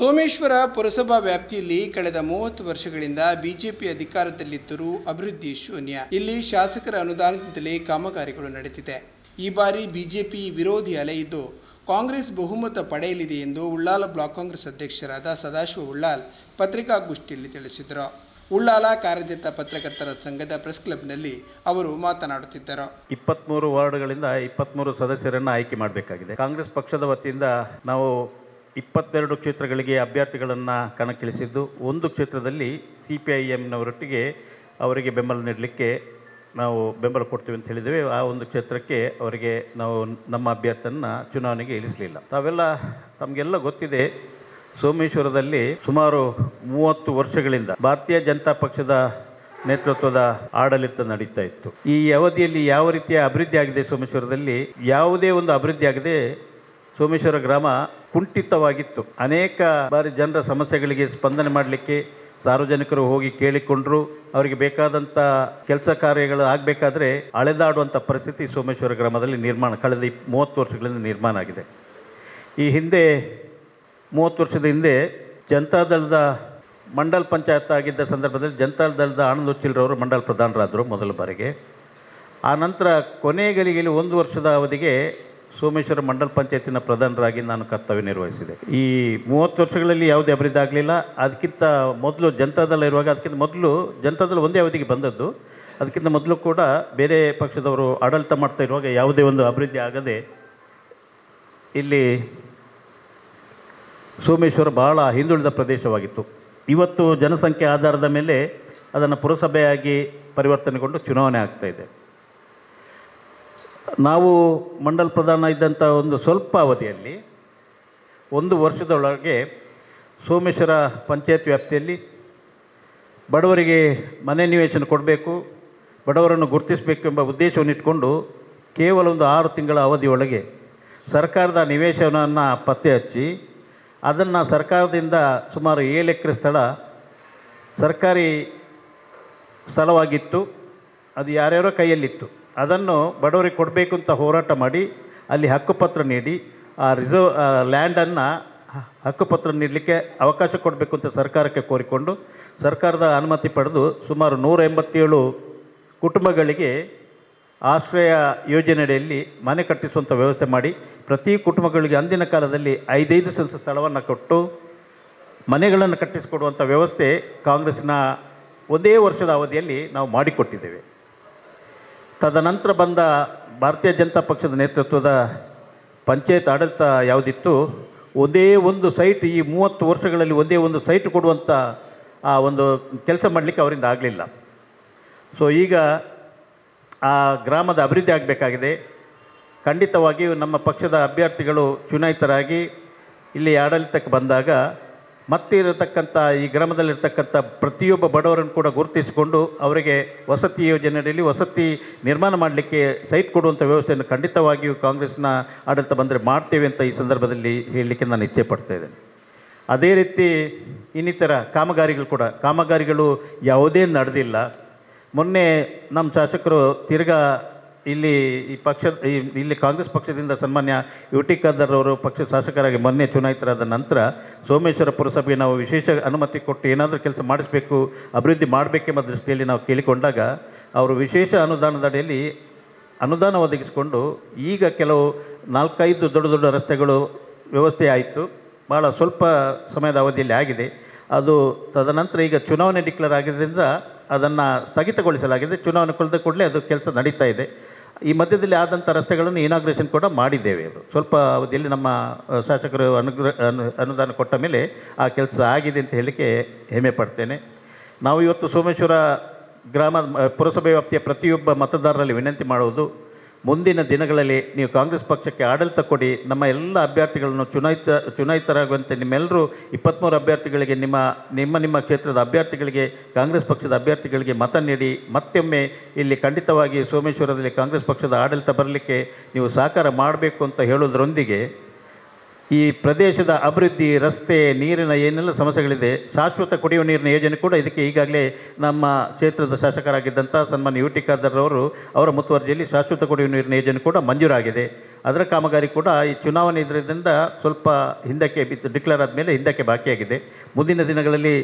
ಸೋಮೇಶ್ವರ ಪುರಸಭಾ ವ್ಯಾಪ್ತಿಯಲ್ಲಿ ಕಳೆದ ಮೂವತ್ತು ವರ್ಷಗಳಿಂದ ಬಿಜೆಪಿ ಅಧಿಕಾರದಲ್ಲಿದ್ದರೂ ಅಭಿವೃದ್ಧಿ ಶೂನ್ಯ. ಇಲ್ಲಿ ಶಾಸಕರ ಅನುದಾನದಿಂದಲೇ ಕಾಮಗಾರಿಗಳು ನಡೆದಿದೆ. ಈ ಬಾರಿ ಬಿಜೆಪಿ ವಿರೋಧಿ ಅಲೆ ಇದ್ದು, ಕಾಂಗ್ರೆಸ್ ಬಹುಮತ ಪಡೆಯಲಿದೆ ಎಂದು ಉಳ್ಳಾಲ ಬ್ಲಾಕ್ ಕಾಂಗ್ರೆಸ್ ಅಧ್ಯಕ್ಷರಾದ ಸದಾಶಿವ ಉಳ್ಳಾಲ್ ಪತ್ರಿಕಾಗೋಷ್ಠಿಯಲ್ಲಿ ತಿಳಿಸಿದರು. ಉಳ್ಳಾಲ ಕಾರ್ಯನಿರತ ಪತ್ರಕರ್ತರ ಸಂಘದ ಪ್ರೆಸ್ ಕ್ಲಬ್ನಲ್ಲಿ ಅವರು ಮಾತನಾಡುತ್ತಿದ್ದರು. ಇಪ್ಪತ್ಮೂರು ವಾರ್ಡ್ಗಳಿಂದ ಇಪ್ಪತ್ಮೂರು ಸದಸ್ಯರನ್ನು ಆಯ್ಕೆ ಮಾಡಬೇಕಾಗಿದೆ. ಕಾಂಗ್ರೆಸ್ ಪಕ್ಷದ ವತಿಯಿಂದ ನಾವು ಇಪ್ಪತ್ತೆರಡು ಕ್ಷೇತ್ರಗಳಿಗೆ ಅಭ್ಯರ್ಥಿಗಳನ್ನು ಕಣಕ್ಕಿಳಿಸಿದ್ದು, ಒಂದು ಕ್ಷೇತ್ರದಲ್ಲಿ ಸಿ ಪಿ ಐ ಎಮ್ನವರೊಟ್ಟಿಗೆ ಅವರಿಗೆ ಬೆಂಬಲ ನೀಡಲಿಕ್ಕೆ ನಾವು ಬೆಂಬಲ ಕೊಡ್ತೀವಿ ಅಂತ ಹೇಳಿದ್ದೇವೆ. ಆ ಒಂದು ಕ್ಷೇತ್ರಕ್ಕೆ ಅವರಿಗೆ ನಾವು ನಮ್ಮ ಅಭ್ಯರ್ಥಿಯನ್ನು ಚುನಾವಣೆಗೆ ಇಳಿಸಲಿಲ್ಲ. ತಾವೆಲ್ಲ, ತಮಗೆಲ್ಲ ಗೊತ್ತಿದೆ, ಸೋಮೇಶ್ವರದಲ್ಲಿ ಸುಮಾರು ಮೂವತ್ತು ವರ್ಷಗಳಿಂದ ಭಾರತೀಯ ಜನತಾ ಪಕ್ಷದ ನೇತೃತ್ವದ ಆಡಳಿತ ನಡೀತಾ ಇತ್ತು. ಈ ಅವಧಿಯಲ್ಲಿ ಯಾವ ರೀತಿಯ ಅಭಿವೃದ್ಧಿ ಆಗಿದೆ ಸೋಮೇಶ್ವರದಲ್ಲಿ? ಯಾವುದೇ ಒಂದು ಅಭಿವೃದ್ಧಿ ಆಗದೆ ಸೋಮೇಶ್ವರ ಗ್ರಾಮ ಕುಂಠಿತವಾಗಿತ್ತು. ಅನೇಕ ಬಾರಿ ಜನರ ಸಮಸ್ಯೆಗಳಿಗೆ ಸ್ಪಂದನೆ ಮಾಡಲಿಕ್ಕೆ ಸಾರ್ವಜನಿಕರು ಹೋಗಿ ಕೇಳಿಕೊಂಡ್ರು. ಅವರಿಗೆ ಬೇಕಾದಂಥ ಕೆಲಸ ಕಾರ್ಯಗಳು ಆಗಬೇಕಾದ್ರೆ ಅಳೆದಾಡುವಂಥ ಪರಿಸ್ಥಿತಿ ಸೋಮೇಶ್ವರ ಗ್ರಾಮದಲ್ಲಿ ನಿರ್ಮಾಣ, ಕಳೆದ ಮೂವತ್ತು ವರ್ಷಗಳಿಂದ ನಿರ್ಮಾಣ ಆಗಿದೆ. ಈ ಹಿಂದೆ, ಮೂವತ್ತು ವರ್ಷದ ಹಿಂದೆ ಜನತಾದಳದ ಮಂಡಲ್ ಪಂಚಾಯತ್ ಆಗಿದ್ದ ಸಂದರ್ಭದಲ್ಲಿ ಜನತಾದಳದ ಆನಂದ್ ಉಚ್ಚಿಲ್ರವರು ಮಂಡಲ್ ಪ್ರಧಾನರಾದರು ಮೊದಲ ಬಾರಿಗೆ. ಆ ನಂತರ ಕೊನೆಗಳಿಗೆ ಒಂದು ವರ್ಷದ ಅವಧಿಗೆ ಸೋಮೇಶ್ವರ ಮಂಡಲ ಪಂಚಾಯತಿನ ಪ್ರಧಾನರಾಗಿ ನಾನು ಕರ್ತವ್ಯ ನಿರ್ವಹಿಸಿದೆ. ಈ ಮೂವತ್ತು ವರ್ಷಗಳಲ್ಲಿ ಯಾವುದೇ ಅಭಿವೃದ್ಧಿ ಆಗಲಿಲ್ಲ. ಅದಕ್ಕಿಂತ ಮೊದಲು ಜನತಾದಳ ಇರುವಾಗ ಅದಕ್ಕಿಂತ ಮೊದಲು ಜನತಾದಳ ಒಂದೇ ಅವಧಿಗೆ ಬಂದದ್ದು. ಅದಕ್ಕಿಂತ ಮೊದಲು ಕೂಡ ಬೇರೆ ಪಕ್ಷದವರು ಆಡಳಿತ ಮಾಡ್ತಾ ಇರುವಾಗ ಯಾವುದೇ ಒಂದು ಅಭಿವೃದ್ಧಿ ಆಗದೆ ಇಲ್ಲಿ ಸೋಮೇಶ್ವರ ಬಹಳ ಹಿಂದುಳಿದ ಪ್ರದೇಶವಾಗಿತ್ತು. ಇವತ್ತು ಜನಸಂಖ್ಯೆ ಆಧಾರದ ಮೇಲೆ ಅದನ್ನು ಪುರಸಭೆಯಾಗಿ ಪರಿವರ್ತನೆಗೊಂಡು ಚುನಾವಣೆ ಆಗ್ತಾಯಿದೆ ನಾವು ಮಂಡಲ್ ಪ್ರಧಾನ ಇದ್ದಂಥ ಒಂದು ಸ್ವಲ್ಪ ಅವಧಿಯಲ್ಲಿ, ಒಂದು ವರ್ಷದೊಳಗೆ ಸೋಮೇಶ್ವರ ಪಂಚಾಯತ್ ವ್ಯಾಪ್ತಿಯಲ್ಲಿ ಬಡವರಿಗೆ ಮನೆ ನಿವೇಶನ ಕೊಡಬೇಕು, ಬಡವರನ್ನು ಗುರುತಿಸಬೇಕು ಎಂಬ ಉದ್ದೇಶವನ್ನು ಇಟ್ಕೊಂಡು ಕೇವಲ ಒಂದು ಆರು ತಿಂಗಳ ಅವಧಿಯೊಳಗೆ ಸರ್ಕಾರದ ನಿವೇಶನವನ್ನು ಪತ್ತೆ ಹಚ್ಚಿ, ಅದನ್ನು ಸರ್ಕಾರದಿಂದ ಸುಮಾರು ಏಳು ಎಕರೆ ಸ್ಥಳ ಸರ್ಕಾರಿ ಸ್ಥಳವಾಗಿತ್ತು. ಅದು ಯಾರ್ಯಾರೋ ಕೈಯಲ್ಲಿತ್ತು. ಅದನ್ನು ಬಡವರಿಗೆ ಕೊಡಬೇಕು ಅಂತ ಹೋರಾಟ ಮಾಡಿ ಅಲ್ಲಿ ಹಕ್ಕುಪತ್ರ ನೀಡಿ, ಆ ರಿಸರ್ವ್ ಲ್ಯಾಂಡನ್ನು ಹಕ್ಕುಪತ್ರ ನೀಡಲಿಕ್ಕೆ ಅವಕಾಶ ಕೊಡಬೇಕು ಅಂತ ಸರ್ಕಾರಕ್ಕೆ ಕೋರಿಕೊಂಡು ಸರ್ಕಾರದ ಅನುಮತಿ ಪಡೆದು ಸುಮಾರು ನೂರ ಎಂಬತ್ತೇಳು ಕುಟುಂಬಗಳಿಗೆ ಆಶ್ರಯ ಯೋಜನೆಯಡಿಯಲ್ಲಿ ಮನೆ ಕಟ್ಟಿಸುವಂಥ ವ್ಯವಸ್ಥೆ ಮಾಡಿ, ಪ್ರತಿ ಕುಟುಂಬಗಳಿಗೆ ಅಂದಿನ ಕಾಲದಲ್ಲಿ ಐದೈದು ಸೆನ್ಸ್ ಸ್ಥಳವನ್ನು ಕೊಟ್ಟು ಮನೆಗಳನ್ನು ಕಟ್ಟಿಸಿಕೊಡುವಂಥ ವ್ಯವಸ್ಥೆ ಕಾಂಗ್ರೆಸ್ನ ಒಂದೇ ವರ್ಷದ ಅವಧಿಯಲ್ಲಿ ನಾವು ಮಾಡಿಕೊಟ್ಟಿದ್ದೇವೆ. ತದನಂತರ ಬಂದ ಭಾರತೀಯ ಜನತಾ ಪಕ್ಷದ ನೇತೃತ್ವದ ಪಂಚಾಯತ್ ಆಡಳಿತ ಯಾವುದಿತ್ತು? ಒಂದೇ ಒಂದು ಸೈಟ್ ಈ ಮೂವತ್ತು ವರ್ಷಗಳಲ್ಲಿ ಒಂದೇ ಒಂದು ಸೈಟ್ ಕೊಡುವಂಥ ಆ ಒಂದು ಕೆಲಸ ಮಾಡಲಿಕ್ಕೆ ಅವರಿಂದ ಆಗಲಿಲ್ಲ. ಸೊ ಈಗ ಆ ಗ್ರಾಮದ ಅಭಿವೃದ್ಧಿ ಆಗಬೇಕಾಗಿದೆ. ಖಂಡಿತವಾಗಿಯೂ ನಮ್ಮ ಪಕ್ಷದ ಅಭ್ಯರ್ಥಿಗಳು ಚುನಾಯಿತರಾಗಿ ಇಲ್ಲಿ ಆಡಳಿತಕ್ಕೆ ಬಂದಾಗ ಮತ್ತೆ ಇರತಕ್ಕಂಥ ಈ ಗ್ರಾಮದಲ್ಲಿರ್ತಕ್ಕಂಥ ಪ್ರತಿಯೊಬ್ಬ ಬಡವರನ್ನು ಕೂಡ ಗುರುತಿಸಿಕೊಂಡು ಅವರಿಗೆ ವಸತಿ ಯೋಜನೆಯಲ್ಲಿ ವಸತಿ ನಿರ್ಮಾಣ ಮಾಡಲಿಕ್ಕೆ ಸೈಟ್ ಕೊಡುವಂಥ ವ್ಯವಸ್ಥೆಯನ್ನು ಖಂಡಿತವಾಗಿಯೂ ಕಾಂಗ್ರೆಸ್ನ ಆಡಳಿತ ಬಂದರೆ ಮಾಡ್ತೇವೆ ಅಂತ ಈ ಸಂದರ್ಭದಲ್ಲಿ ಹೇಳಲಿಕ್ಕೆ ನಾನು ಇಚ್ಛೆ ಪಡ್ತಾ ಅದೇ ರೀತಿ ಇನ್ನಿತರ ಕಾಮಗಾರಿಗಳು ಕೂಡ. ಕಾಮಗಾರಿಗಳು ಯಾವುದೇ ನಡೆದಿಲ್ಲ. ಮೊನ್ನೆ ನಮ್ಮ ಶಾಸಕರು ತಿರ್ಗಾ ಇಲ್ಲಿ ಈ ಪಕ್ಷ ಇಲ್ಲಿ ಕಾಂಗ್ರೆಸ್ ಪಕ್ಷದಿಂದ ಸನ್ಮಾನ್ಯ ಯು ಟಿ ಖಾದರ್ ಅವರು ಪಕ್ಷದ ಶಾಸಕರಾಗಿ ಮೊನ್ನೆ ಚುನಾಯಿತರಾದ ನಂತರ ಸೋಮೇಶ್ವರ ಪುರಸಭೆಗೆ ನಾವು ವಿಶೇಷ ಅನುಮತಿ ಕೊಟ್ಟು ಏನಾದರೂ ಕೆಲಸ ಮಾಡಿಸಬೇಕು, ಅಭಿವೃದ್ಧಿ ಮಾಡಬೇಕೆಂಬ ದೃಷ್ಟಿಯಲ್ಲಿ ನಾವು ಕೇಳಿಕೊಂಡಾಗ ಅವರು ವಿಶೇಷ ಅನುದಾನದ ಅಡಿಯಲ್ಲಿ ಅನುದಾನ ಒದಗಿಸಿಕೊಂಡು ಈಗ ಕೆಲವು ನಾಲ್ಕೈದು ದೊಡ್ಡ ದೊಡ್ಡ ರಸ್ತೆಗಳು ವ್ಯವಸ್ಥೆ ಆಯಿತು. ಭಾಳ ಸ್ವಲ್ಪ ಸಮಯದ ಅವಧಿಯಲ್ಲಿ ಆಗಿದೆ. ಅದು ತದನಂತರ ಈಗ ಚುನಾವಣೆ ಡಿಕ್ಲೇರ್ ಆಗಿದ್ದರಿಂದ ಅದನ್ನು ಸ್ಥಗಿತಗೊಳಿಸಲಾಗಿದೆ. ಚುನಾವಣೆ ಕಳೆದ ಕೂಡಲೇ ಅದು ಕೆಲಸ ನಡೀತಾ ಇದೆ. ಈ ಮಧ್ಯದಲ್ಲಿ ಆದಂಥ ರಸ್ತೆಗಳನ್ನು ಇನಾಗ್ರೇಷನ್ ಕೂಡ ಮಾಡಿದ್ದೇವೆ ಅದು. ಸ್ವಲ್ಪ ಅವಧಿಯಲ್ಲಿ ನಮ್ಮ ಶಾಸಕರು ಅನುಗ್ರಹ ಅನು, ಅನುದಾನ ಕೊಟ್ಟ ಮೇಲೆ ಆ ಕೆಲಸ ಆಗಿದೆ ಅಂತ ಹೇಳಲಿಕ್ಕೆ ಹೆಮ್ಮೆ ಪಡ್ತೇನೆ. ನಾವು ಇವತ್ತು ಸೋಮೇಶ್ವರ ಗ್ರಾಮ ಪುರಸಭೆ ವ್ಯಾಪ್ತಿಯ ಪ್ರತಿಯೊಬ್ಬ ಮತದಾರರಲ್ಲಿ ವಿನಂತಿ ಮಾಡುವುದು ಮುಂದಿನ ದಿನಗಳಲ್ಲಿ ನೀವು ಕಾಂಗ್ರೆಸ್ ಪಕ್ಷಕ್ಕೆ ಆಡಳಿತ ಕೊಡಿ. ನಮ್ಮ ಎಲ್ಲ ಅಭ್ಯರ್ಥಿಗಳನ್ನು ಚುನಾಯಿತ, ಚುನಾಯಿತರಾಗುವಂತೆ ನಿಮ್ಮೆಲ್ಲರೂ ಇಪ್ಪತ್ತ್ಮೂರು ಅಭ್ಯರ್ಥಿಗಳಿಗೆ ನಿಮ್ಮ ನಿಮ್ಮ ನಿಮ್ಮ ಕ್ಷೇತ್ರದ ಅಭ್ಯರ್ಥಿಗಳಿಗೆ, ಕಾಂಗ್ರೆಸ್ ಪಕ್ಷದ ಅಭ್ಯರ್ಥಿಗಳಿಗೆ ಮತ ನೀಡಿ. ಮತ್ತೊಮ್ಮೆ ಇಲ್ಲಿ ಖಂಡಿತವಾಗಿ ಸೋಮೇಶ್ವರದಲ್ಲಿ ಕಾಂಗ್ರೆಸ್ ಪಕ್ಷದ ಆಡಳಿತ ಬರಲಿಕ್ಕೆ ನೀವು ಸಹಕಾರ ಮಾಡಬೇಕು ಅಂತ ಹೇಳೋದ್ರೊಂದಿಗೆ ಈ ಪ್ರದೇಶದ ಅಭಿವೃದ್ಧಿ, ರಸ್ತೆ, ನೀರಿನ ಏನೆಲ್ಲ ಸಮಸ್ಯೆಗಳಿದೆ, ಶಾಶ್ವತ ಕುಡಿಯುವ ನೀರಿನ ಯೋಜನೆ ಕೂಡ ಇದಕ್ಕೆ ಈಗಾಗಲೇ ನಮ್ಮ ಕ್ಷೇತ್ರದ ಶಾಸಕರಾಗಿದ್ದಂಥ ಸನ್ಮಾನ್ಯ ಯು ಟಿ ಖಾದರ್ರವರು ಅವರ ಮುತುವರ್ಜಿಯಲ್ಲಿ ಶಾಶ್ವತ ಕುಡಿಯುವ ನೀರಿನ ಯೋಜನೆ ಕೂಡ ಮಂಜೂರಾಗಿದೆ. ಅದರ ಕಾಮಗಾರಿ ಕೂಡ ಈ ಚುನಾವಣೆ ಇದರಿಂದ ಸ್ವಲ್ಪ ಹಿಂದಕ್ಕೆ ಬಿದ್ದು ಡಿಕ್ಲೇರ್ ಆದಮೇಲೆ ಹಿಂದಕ್ಕೆ ಬಾಕಿಯಾಗಿದೆ. ಮುಂದಿನ ದಿನಗಳಲ್ಲಿ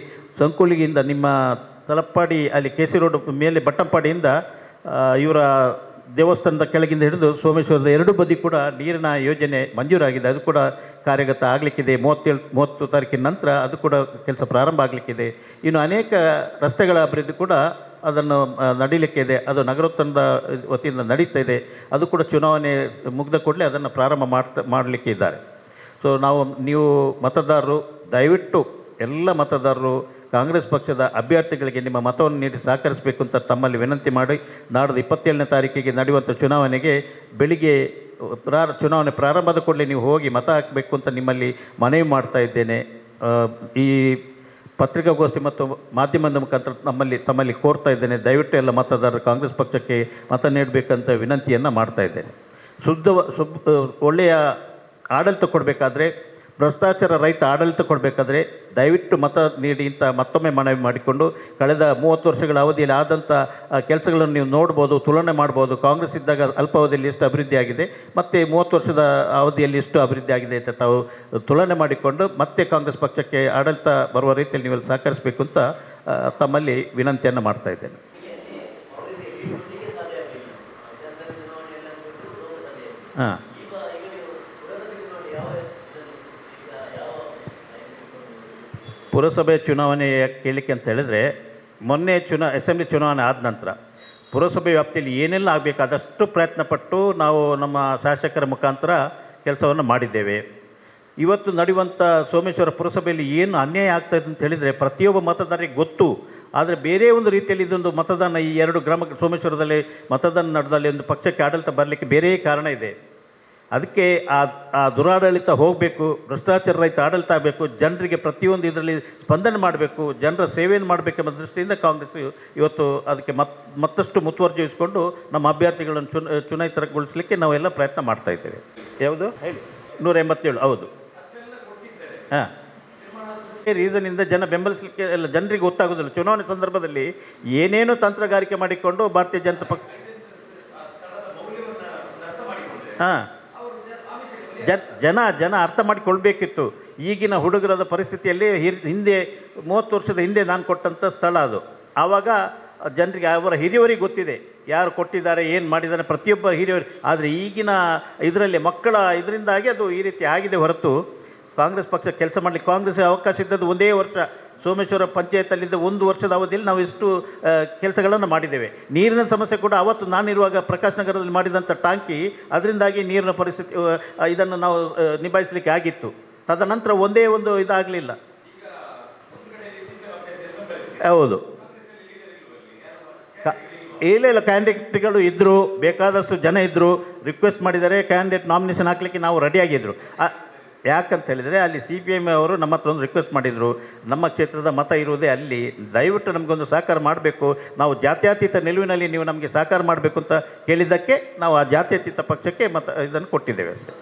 ಸಂಕುಲಿಗಿಂದ ನಿಮ್ಮ ತಲಪ್ಪಾಡಿ, ಅಲ್ಲಿ ಕೆ ಸಿ ರೋಡ್ ಮೇಲೆ ಬಟ್ಟಂಪಾಡಿಯಿಂದ ಇವರ ದೇವಸ್ಥಾನದ ಕೆಳಗಿಂದ ಹಿಡಿದು ಸೋಮೇಶ್ವರದ ಎರಡು ಬದಿ ಕೂಡ ನೀರಿನ ಯೋಜನೆ ಮಂಜೂರಾಗಿದೆ. ಅದು ಕೂಡ ಕಾರ್ಯಗತ ಆಗಲಿಕ್ಕಿದೆ, ಮೂವತ್ತೇಳು, ಮೂವತ್ತು ತಾರೀಕಿನ ನಂತರ ಅದು ಕೂಡ ಕೆಲಸ ಪ್ರಾರಂಭ ಆಗಲಿಕ್ಕಿದೆ. ಇನ್ನು ಅನೇಕ ರಸ್ತೆಗಳ ಅಭಿವೃದ್ಧಿ ಕೂಡ ಅದನ್ನು ನಡೀಲಿಕ್ಕೆ ಇದೆ. ಅದು ನಗರೋತ್ತರದ ವತಿಯಿಂದ ನಡೀತಾ ಇದೆ. ಅದು ಕೂಡ ಚುನಾವಣೆ ಮುಗಿದ ಕೂಡಲೇ ಅದನ್ನು ಪ್ರಾರಂಭ ಮಾಡ್ತಾ, ಮಾಡಲಿಕ್ಕೆ ಇದ್ದಾರೆ. ಸೊ ನಾವು, ನೀವು ಮತದಾರರು, ದಯವಿಟ್ಟು ಎಲ್ಲ ಮತದಾರರು, ಕಾಂಗ್ರೆಸ್ ಪಕ್ಷದ ಅಭ್ಯರ್ಥಿಗಳಿಗೆ ನಿಮ್ಮ ಮತವನ್ನು ನೀಡಿ ಸಹಕರಿಸಬೇಕು ಅಂತ ತಮ್ಮಲ್ಲಿ ವಿನಂತಿ ಮಾಡಿ ನಾಡಿದ ಇಪ್ಪತ್ತೇಳನೇ ತಾರೀಕಿಗೆ ನಡೆಯುವಂಥ ಚುನಾವಣೆಗೆ ಬೆಳಿಗ್ಗೆ ಪ್ರಾರ, ಚುನಾವಣೆ ಪ್ರಾರಂಭದ ಕೂಡಲೇ ನೀವು ಹೋಗಿ ಮತ ಹಾಕಬೇಕು ಅಂತ ನಿಮ್ಮಲ್ಲಿ ಮನವಿ ಮಾಡ್ತಾ ಇದ್ದೇನೆ. ಈ ಪತ್ರಿಕಾಗೋಷ್ಠಿ ಮತ್ತು ಮಾಧ್ಯಮದ ಮುಖಾಂತರ ನಮ್ಮಲ್ಲಿ, ತಮ್ಮಲ್ಲಿ ಕೋರ್ತಾ ಇದ್ದೇನೆ. ದಯವಿಟ್ಟು ಎಲ್ಲ ಮತದಾರರು ಕಾಂಗ್ರೆಸ್ ಪಕ್ಷಕ್ಕೆ ಮತ ನೀಡಬೇಕಂತ ವಿನಂತಿಯನ್ನು ಮಾಡ್ತಾ ಇದ್ದೇನೆ. ಶುದ್ಧ ಒಳ್ಳೆಯ ಆಡಳಿತ ಕೊಡಬೇಕಾದ್ರೆ ಭ್ರಷ್ಟಾಚಾರ ರೈತ ಆಡಳಿತ ಕೊಡಬೇಕಾದ್ರೆ ದಯವಿಟ್ಟು ಮತ ನೀಡಿ ಅಂತ ಮತ್ತೊಮ್ಮೆ ಮನವಿ ಮಾಡಿಕೊಂಡು ಕಳೆದ ಮೂವತ್ತು ವರ್ಷಗಳ ಅವಧಿಯಲ್ಲಿ ಆದಂಥ ಕೆಲಸಗಳನ್ನು ನೀವು ನೋಡ್ಬೋದು ತುಲನೆ ಮಾಡ್ಬೋದು. ಕಾಂಗ್ರೆಸ್ ಇದ್ದಾಗ ಅಲ್ಪಾವಧಿಯಲ್ಲಿ ಎಷ್ಟು ಅಭಿವೃದ್ಧಿ ಆಗಿದೆ. ಮತ್ತು ಮೂವತ್ತು ವರ್ಷದ ಅವಧಿಯಲ್ಲಿ ಎಷ್ಟು ಅಭಿವೃದ್ಧಿ ಆಗಿದೆ ಅಂತ ತಾವು ತುಲನೆ ಮಾಡಿಕೊಂಡು ಮತ್ತೆ ಕಾಂಗ್ರೆಸ್ ಪಕ್ಷಕ್ಕೆ ಆಡಳಿತ ಬರುವ ರೀತಿಯಲ್ಲಿ ನೀವೆಲ್ಲ ಸಹಕರಿಸಬೇಕು ಅಂತ ತಮ್ಮಲ್ಲಿ ವಿನಂತಿಯನ್ನು ಮಾಡ್ತಾ ಇದ್ದೇನೆ. ಹಾಂ. ಪುರಸಭೆ ಚುನಾವಣೆ ಕೇಳಲಿಕ್ಕೆ ಅಂತ ಹೇಳಿದ್ರೆ, ಮೊನ್ನೆ ಚುನಾ, ಅಸೆಂಬ್ಲಿ ಚುನಾವಣೆ ಆದ ನಂತರ ಪುರಸಭೆ ವ್ಯಾಪ್ತಿಯಲ್ಲಿ ಏನೆಲ್ಲ ಆಗಬೇಕಾದಷ್ಟು ಪ್ರಯತ್ನ ಪಟ್ಟು ನಾವು ನಮ್ಮ ಶಾಸಕರ ಮುಖಾಂತರ ಕೆಲಸವನ್ನು ಮಾಡಿದ್ದೇವೆ. ಇವತ್ತು ನಡೆಯುವಂಥ ಸೋಮೇಶ್ವರ ಪುರಸಭೆಯಲ್ಲಿ ಏನು ಅನ್ಯಾಯ ಆಗ್ತಾ ಇದೆ ಅಂತ ಹೇಳಿದರೆ, ಪ್ರತಿಯೊಬ್ಬ ಮತದಾರರಿಗೆ ಗೊತ್ತು. ಆದರೆ ಬೇರೆ ಒಂದು ರೀತಿಯಲ್ಲಿ ಇದೊಂದು ಮತದಾನ ಈ ಎರಡು ಗ್ರಾಮ ಸೋಮೇಶ್ವರದಲ್ಲಿ ಮತದಾನ ನಡೆದಲ್ಲಿ ಒಂದು ಪಕ್ಷಕ್ಕೆ ಆಡಳಿತ ಬರಲಿಕ್ಕೆ ಬೇರೆ ಕಾರಣ ಇದೆ. ಅದಕ್ಕೆ ಆ ಆ ದುರಾಡಳಿತ ಹೋಗಬೇಕು, ಭ್ರಷ್ಟಾಚಾರ ರಹಿತ ಆಡಳಿತ ಆಗಬೇಕು, ಜನರಿಗೆ ಪ್ರತಿಯೊಂದು ಇದರಲ್ಲಿ ಸ್ಪಂದನೆ ಮಾಡಬೇಕು, ಜನರ ಸೇವೆಯನ್ನು ಮಾಡಬೇಕೆಂಬ ದೃಷ್ಟಿಯಿಂದ ಕಾಂಗ್ರೆಸ್ ಇವತ್ತು ಅದಕ್ಕೆ ಮತ್, ಮತ್ತಷ್ಟು ಮುತುವರ್ಜಿ ಇಸ್ಕೊಂಡು ನಮ್ಮ ಅಭ್ಯರ್ಥಿಗಳನ್ನು ಚುನ ಚುನಾಯಿತಗೊಳಿಸಲಿಕ್ಕೆ ನಾವೆಲ್ಲ ಪ್ರಯತ್ನ ಮಾಡ್ತಾ ಇದ್ದೇವೆ. ಯಾವುದು? ಹೇಳಿ. ನೂರ ಎಂಬತ್ತೇಳು, ಹೌದು. ಹಾಂ. ರೀಸನಿಂದ ಜನ ಬೆಂಬಲಿಸಲಿಕ್ಕೆ, ಎಲ್ಲ ಜನರಿಗೆ ಗೊತ್ತಾಗೋದಿಲ್ಲ. ಚುನಾವಣೆ ಸಂದರ್ಭದಲ್ಲಿ ಏನೇನು ತಂತ್ರಗಾರಿಕೆ ಮಾಡಿಕೊಂಡು ಭಾರತೀಯ ಜನತಾ ಪಕ್ಷ ಹಾಂ. ಜನ ಜನ ಅರ್ಥ ಮಾಡಿಕೊಳ್ಬೇಕಿತ್ತು. ಈಗಿನ ಹುಡುಗರದ ಪರಿಸ್ಥಿತಿಯಲ್ಲಿ ಹಿಂದೆ, ಮೂವತ್ತು ವರ್ಷದ ಹಿಂದೆ ನಾನು ಕೊಟ್ಟಂಥ ಸ್ಥಳ ಅದು. ಆವಾಗ ಜನರಿಗೆ, ಅವರ ಹಿರಿಯವರಿಗೆ ಗೊತ್ತಿದೆ. ಯಾರು ಕೊಟ್ಟಿದ್ದಾರೆ, ಏನು ಮಾಡಿದ್ದಾರೆ, ಪ್ರತಿಯೊಬ್ಬ ಹಿರಿಯವರು. ಆದರೆ ಈಗಿನ ಇದರಲ್ಲಿ ಮಕ್ಕಳ ಇದರಿಂದಾಗಿ ಅದು ಈ ರೀತಿ ಆಗಿದೆ ಹೊರತು. ಕಾಂಗ್ರೆಸ್ ಪಕ್ಷ ಕೆಲಸ ಮಾಡಲಿಕ್ಕೆ ಕಾಂಗ್ರೆಸ್ ಅವಕಾಶ ಇದ್ದದ್ದು ಒಂದೇ ವರ್ಷ. ಸೋಮೇಶ್ವರ ಪಂಚಾಯತಲ್ಲಿದ್ದ ಒಂದು ವರ್ಷದ ಅವಧಿಯಲ್ಲಿ ನಾವು ಎಷ್ಟು ಕೆಲಸಗಳನ್ನು ಮಾಡಿದ್ದೇವೆ. ನೀರಿನ ಸಮಸ್ಯೆ ಕೂಡ ಅವತ್ತು ನಾನಿರುವಾಗ ಪ್ರಕಾಶ್ ನಗರದಲ್ಲಿ ಮಾಡಿದಂಥ ಟಾಂಕಿ ಅದರಿಂದಾಗಿ ನೀರಿನ ಪರಿಸ್ಥಿತಿ ಇದನ್ನು ನಾವು ನಿಭಾಯಿಸಲಿಕ್ಕೆ ಆಗಿತ್ತು. ತದನಂತರ ಒಂದೇ ಒಂದು ಇದಾಗಲಿಲ್ಲ. ಹೌದು. ಇಲ್ಲ ಇಲ್ಲ, ಕ್ಯಾಂಡಿಡೇಟ್ಗಳು ಇದ್ದರು, ಬೇಕಾದಷ್ಟು ಜನ ಇದ್ದರು, ರಿಕ್ವೆಸ್ಟ್ ಮಾಡಿದರೆ ಕ್ಯಾಂಡಿಡೇಟ್ ನಾಮಿನೇಷನ್ ಹಾಕಲಿಕ್ಕೆ ನಾವು ರೆಡಿಯಾಗಿದ್ದರು ಯಾಕಂತ ಹೇಳಿದರೆ ಅಲ್ಲಿ ಸಿ ಪಿ ಎಂ ಅವರು ನಮ್ಮ ಹತ್ರ ಒಂದು ರಿಕ್ವೆಸ್ಟ್ ಮಾಡಿದರು. ನಮ್ಮ ಕ್ಷೇತ್ರದ ಮತ ಇರುವುದೇ ಅಲ್ಲಿ. ದಯವಿಟ್ಟು ನಮಗೊಂದು ಸಹಕಾರ ಮಾಡಬೇಕು. ನಾವು ಜಾತ್ಯತೀತ ನಿಲುವಿನಲ್ಲಿ ನೀವು ನಮಗೆ ಸಹಕಾರ ಮಾಡಬೇಕು ಅಂತ ಕೇಳಿದ್ದಕ್ಕೆ ನಾವು ಆ ಜಾತ್ಯತೀತ ಪಕ್ಷಕ್ಕೆ ಮತ ಇದನ್ನು ಕೊಟ್ಟಿದ್ದೇವೆ ಅಷ್ಟೇ.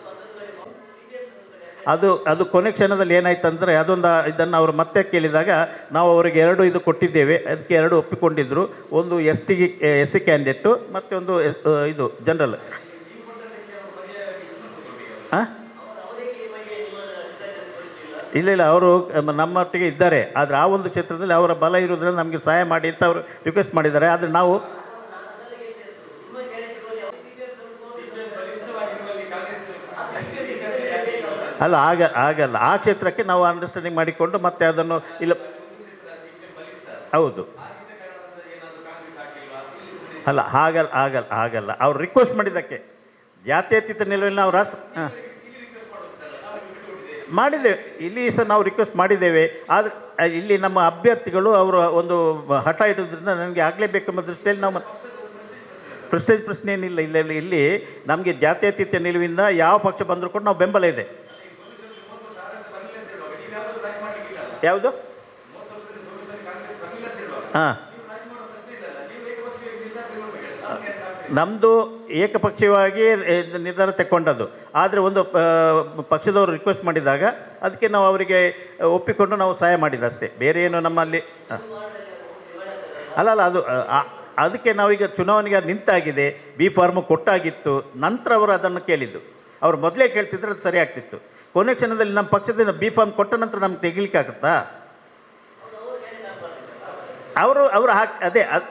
ಅದು ಅದು ಕೊನೆ ಕ್ಷಣದಲ್ಲಿ ಏನಾಯ್ತು ಅಂದರೆ ಅದೊಂದು, ಇದನ್ನು ಅವರು ಮತ್ತೆ ಕೇಳಿದಾಗ ನಾವು ಅವರಿಗೆ ಎರಡು ಇದು ಕೊಟ್ಟಿದ್ದೇವೆ. ಅದಕ್ಕೆ ಎರಡು ಒಪ್ಪಿಕೊಂಡಿದ್ದರು ಒಂದು S T S C candidate ಮತ್ತು ಒಂದು ಇದು ಜನರಲ್ ಹಾಂ ಇಲ್ಲ ಇಲ್ಲ, ಅವರು ನಮ್ಮೊಟ್ಟಿಗೆ ಇದ್ದಾರೆ. ಆದರೆ ಆ ಒಂದು ಕ್ಷೇತ್ರದಲ್ಲಿ ಅವರ ಬಲ ಇರೋದ್ರಿಂದ ನಮಗೆ ಸಹಾಯ ಮಾಡಿ ಅಂತ ಅವರು ರಿಕ್ವೆಸ್ಟ್ ಮಾಡಿದ್ದಾರೆ. ಆದರೆ ನಾವು ಅಲ್ಲ, ಆಗ, ಆಗಲ್ಲ. ಆ ಕ್ಷೇತ್ರಕ್ಕೆ ನಾವು ಅಂಡರ್ಸ್ಟ್ಯಾಂಡಿಂಗ್ ಮಾಡಿಕೊಂಡು ಮತ್ತೆ ಅದನ್ನು ಇಲ್ಲ ಹೌದು. ಅಲ್ಲ, ಹಾಗಲ್ಲ ಆಗಲ್ಲ ಆಗಲ್ಲ ಅವ್ರು ರಿಕ್ವೆಸ್ಟ್ ಮಾಡಿದ್ದಕ್ಕೆ. ಜಾತ್ಯತೀತ ನಿಲುವಿನ ರಾಷ್ಟ್ರ ಹಾಂ. ಮಾಡಿದ್ದೇವೆ ಇಲ್ಲಿ ಸಹ ನಾವು ರಿಕ್ವೆಸ್ಟ್ ಮಾಡಿದ್ದೇವೆ. ಆದರೆ ಇಲ್ಲಿ ನಮ್ಮ ಅಭ್ಯರ್ಥಿಗಳು ಅವರು ಒಂದು ಹಠ ಇಡೋದ್ರಿಂದ ನನಗೆ ಆಗಲೇಬೇಕೆಂಬ ದೃಷ್ಟಿಯಲ್ಲಿ ನಾವು ಪ್ರಶ್ನೆ ಪ್ರಶ್ನೆ ಏನಿಲ್ಲ ಇಲ್ಲಿ ಇಲ್ಲಿ ನಮಗೆ ಜಾತ್ಯತೀತ ನಿಲುವಿಂದ ಯಾವ ಪಕ್ಷ ಬಂದರೂ ಕೂಡ ನಾವು ಬೆಂಬಲ ಇದೆ. ಯಾವುದು? ಹಾಂ. ನಮ್ಮದು ಏಕಪಕ್ಷೀಯವಾಗಿ ನಿರ್ಧಾರ ತಗೊಂಡದ್ದು ಆದರೆ ಒಂದು ಪಕ್ಷದವರು ರಿಕ್ವೆಸ್ಟ್ ಮಾಡಿದಾಗ ಅದಕ್ಕೆ ನಾವು ಅವರಿಗೆ ಒಪ್ಪಿಕೊಂಡು ನಾವು ಸಹಾಯ ಮಾಡಿದ್ದು ಅಷ್ಟೇ. ಬೇರೆ ಏನು ನಮ್ಮಲ್ಲಿ. ಅಲ್ಲ ಅಲ್ಲ, ಅದು ಅದಕ್ಕೆ ನಾವೀಗ ಚುನಾವಣೆಗೆ ನಿಂತಾಗಿದೆ, ಬಿ ಫಾರ್ಮ್ ಕೊಟ್ಟಾಗಿತ್ತು, ನಂತರ ಅವರು ಅದನ್ನು ಕೇಳಿದ್ದು. ಅವರು ಮೊದಲೇ ಕೇಳ್ತಿದ್ರೆ ಅದು ಸರಿ ಆಗ್ತಿತ್ತು. ಕೊನೆ ಕ್ಷಣದಲ್ಲಿ ನಮ್ಮ ಪಕ್ಷದಿಂದ ಬಿ ಫಾರ್ಮ್ ಕೊಟ್ಟ ನಂತರ ನಮ್ಗೆ ತೆಗಿಲಿಕ್ಕೆ ಆಗುತ್ತಾ ಅವರು ಅವರು ಹಾಕಿ, ಅದೇ, ಅದು